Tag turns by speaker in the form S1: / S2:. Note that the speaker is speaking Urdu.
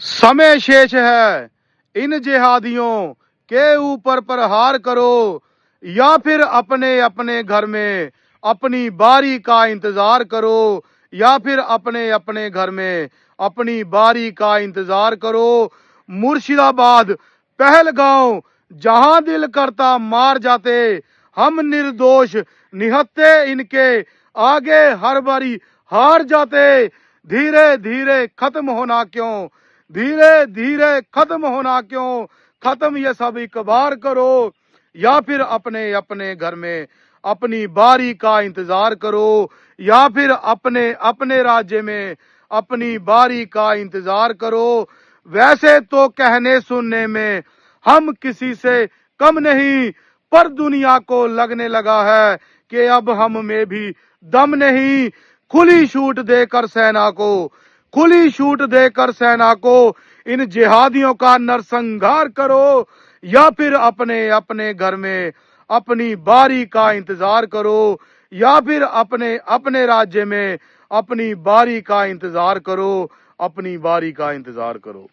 S1: سمے شیش ہے۔ ان جہادیوں کے اوپر پرہار کرو یا پھر اپنے اپنے گھر میں اپنی باری کا انتظار کرو یا پھر اپنے اپنے گھر میں اپنی باری کا انتظار کرو۔ مرشد آباد پہل گاؤں جہاں دل کرتا مار جاتے، ہم نردوش، نہتے ان کے آگے ہر باری ہار جاتے۔ دھیرے دھیرے ختم ہونا کیوں؟ دھیرے دھیرے ختم ہونا کیوں؟ ختم یہ سب اکبار کرو، یا پھر اپنے اپنے گھر میں اپنی باری کا انتظار کرو، یا پھر اپنے اپنے راجے میں اپنی باری کا انتظار کرو۔ ویسے تو کہنے سننے میں ہم کسی سے کم نہیں، پر دنیا کو لگنے لگا ہے کہ اب ہم میں بھی دم نہیں۔ کھلی شوٹ دے کر سینا کو کھلی چھوٹ دے کر سینا کو ان جہادیوں کا نرسنگار کرو یا پھر اپنے اپنے گھر میں اپنی باری کا انتظار کرو یا پھر اپنے اپنے راجے میں اپنی باری کا انتظار کرو، اپنی باری کا انتظار کرو۔